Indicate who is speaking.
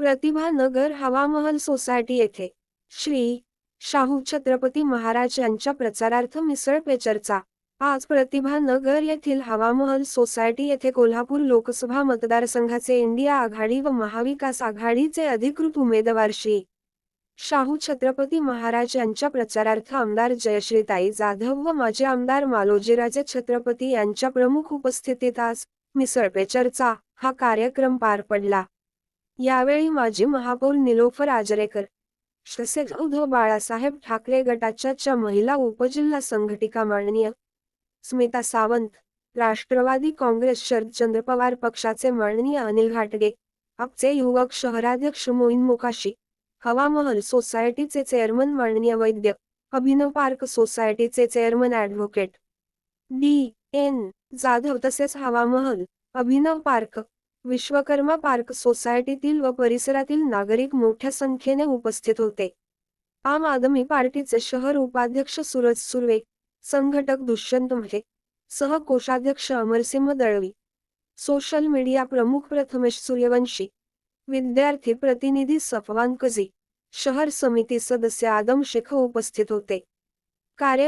Speaker 1: प्रतिभा नगर Hawa Mahal society येथे श्री शाहू छत्रपती महाराज यांच्या प्रचारार्थ मिसळ पेचरचा आज प्रतिभा नगर येथील हवामहल सोसायटी येथे कोल्हापूर लोकसभा मतदारसंघाचे इंडिया आघाडी व महाविकास आघाडीचे अधिकृत उमेदवार श्री शाहू छत्रपती महाराज यांच्या प्रचारार्थ आमदार जयश्रीताई जाधव व माजी आमदार मालोजीराजे छत्रपती यांच्या प्रमुख उपस्थितीत आज मिसळ हा कार्यक्रम पार पडला. यावेळी माजी महापौर निलोफर आजरेकर तसेच उद्धव बाळासाहेब ठाकरे गटाच्या च्या महिला उपजिल्हा संघटिका माननीय स्मिता सावंत राष्ट्रवादी काँग्रेस शरदचंद्र पवार पक्षाचे माननीय अनिल घाटगे आपचे युवक शहराध्यक्ष मोईन मुकाशी हवामहल सोसायटीचे चेअरमन माननीय वैद्य अभिनव पार्क सोसायटीचे chairman advocate D N Jadhav तसेच हवामहल अभिनव पार्क विश्वकर्मा पार्क सोसायटीतील व परिसरातील नागरिक मोठ्या संख्येने उपस्थित होते. आम आदमी पार्टीचे शहर उपाध्यक्ष सूरज सुर्वे संघटक दुष्यंत म्हणजे सह कोषाध्यक्ष अमरसिंह दळवी सोशल मीडिया प्रमुख प्रथमेश सूर्यवंशी विद्यार्थी प्रतिनिधी सफवान कझी शहर समिती सदस्य आदम शेख उपस्थित होते. कार्य